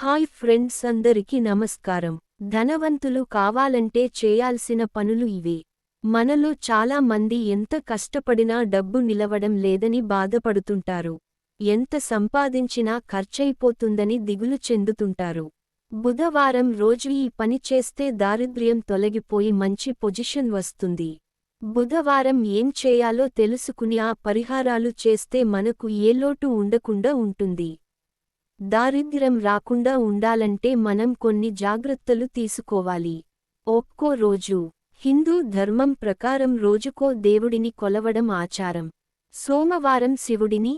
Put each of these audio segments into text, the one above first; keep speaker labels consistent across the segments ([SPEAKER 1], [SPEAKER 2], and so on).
[SPEAKER 1] Hi friends అందరికి నమస్కారం. ధనవంతులు కావాలంటే చేయాల్సిన పనులు ఇవే. మనలో చాలా మంది ఎంత కష్టపడినా డబ్బు నిలవడం లేదని బాధపడుతుంటారు. ఎంత సంపాదించినా ఖర్చయిపోతుందని దిగులు చెందుతుంటారు. బుధవారం రోజు ఈ పని చేస్తే దారిద్ర్యం తొలగిపోయి మంచి పొజిషన్ వస్తుంది. బుధవారం ఏం చేయాలో తెలుసుకుని ఆ పరిహారాలు చేస్తే మనకు ఏ లోటు ఉండకుండా ఉంటుంది. దారిద్ర్యం రాకుండా ఉండాలంటే మనం కొన్ని జాగ్రత్తలు తీసుకోవాలి. ఒక్కో రోజు. హిందూ ధర్మం ప్రకారం రోజుకో దేవుడిని కొలవడం ఆచారం. సోమవారం శివుడిని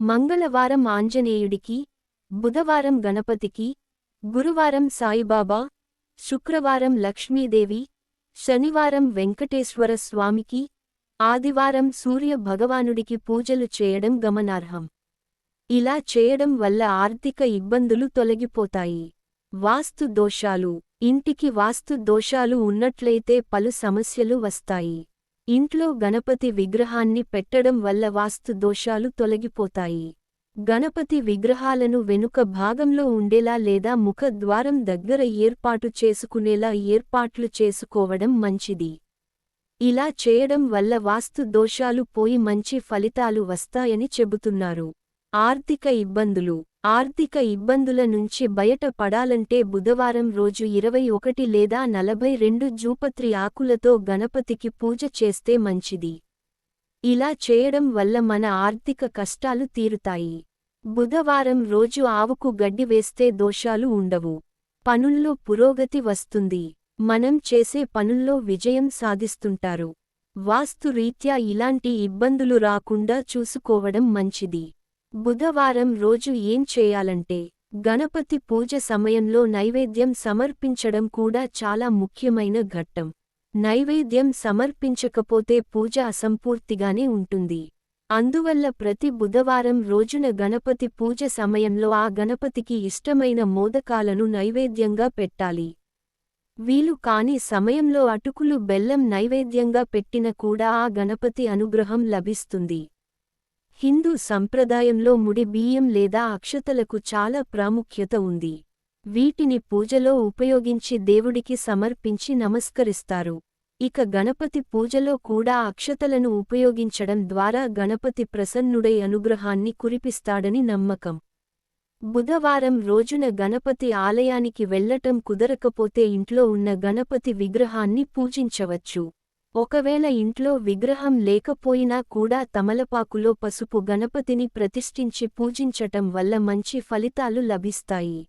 [SPEAKER 1] మంగళవారం ఆంజనేయుడికి బుధవారం గణపతికి గురువారం సాయిబాబా శుక్రవారం లక్ష్మీదేవి శనివారం వెంకటేశ్వర స్వామికి ఆదివారం సూర్య భగవానుడికి పూజలు చేయడం గమనార్హం. ఇలా చేయడం వల్ల ఆర్థిక ఇబ్బందులు తొలగిపోతాయి. వాస్తు దోషాలు. ఇంటికి వాస్తు దోషాలు ఉన్నట్లయితే పలు సమస్యలు వస్తాయి. ఇంట్లో గణపతి విగ్రహాన్ని పెట్టడం వల్ల వాస్తు దోషాలు తొలగిపోతాయి. గణపతి విగ్రహాలను వెనుక భాగంలో ఉండేలా లేదా ముఖ ద్వారం దగ్గర ఏర్పాటు చేసుకునేలా ఏర్పాట్లు చేసుకోవడం మంచిది. ఇలా చేయడం వల్ల వాస్తు దోషాలు పోయి మంచి ఫలితాలు వస్తాయని చెబుతున్నారు. ఆర్థిక ఇబ్బందులు. ఆర్థిక ఇబ్బందుల నుంచి బయటపడాలంటే బుధవారం రోజు ఇరవై ఒకటి లేదా నలభై రెండు జూపత్రి ఆకులతో గణపతికి పూజ చేస్తే మంచిది. ఇలా చేయడం వల్ల మన ఆర్థిక కష్టాలు తీరుతాయి. బుధవారం రోజు ఆవుకు గడ్డి వేస్తే దోషాలు ఉండవు. పనుల్లో పురోగతి వస్తుంది. మనం చేసే పనుల్లో విజయం సాధిస్తుంటారు. వాస్తు రీత్యా ఇలాంటి ఇబ్బందులు రాకుండా చూసుకోవడం మంచిది. బుధవారం రోజు ఏం చేయాలంటే గణపతి పూజ సమయంలో నైవేద్యం సమర్పించడం కూడా చాలా ముఖ్యమైన ఘట్టం. నైవేద్యం సమర్పించకపోతే పూజ అసంపూర్తిగానే ఉంటుంది. అందువల్ల ప్రతి బుధవారం రోజున గణపతి పూజ సమయంలో ఆ గణపతికి ఇష్టమైన మోదకాలను నైవేద్యంగా పెట్టాలి. వీలు కాని సమయంలో అటుకులు బెల్లం నైవేద్యంగా పెట్టిన కూడా ఆ గణపతి అనుగ్రహం లభిస్తుంది. హిందూ సంప్రదాయంలో ముడి బియ్యం లేదా అక్షతలకు చాలా ప్రాముఖ్యత ఉంది. వీటిని పూజలో ఉపయోగించి దేవుడికి సమర్పించి నమస్కరిస్తారు. ఇక గణపతి పూజలో కూడా అక్షతలను ఉపయోగించడం ద్వారా గణపతి ప్రసన్నుడై అనుగ్రహాన్ని కురిపిస్తాడని నమ్మకం. బుధవారం రోజున గణపతి ఆలయానికి వెళ్ళటం కుదరకపోతే ఇంట్లో ఉన్న గణపతి విగ్రహాన్ని పూజించవచ్చు. ఒకవేళ ఇంట్లో విగ్రహం లేకపోయినా కూడా తమలపాకులో పసుపు గణపతిని ప్రతిష్ఠించి పూజించటం వల్ల మంచి ఫలితాలు లభిస్తాయి.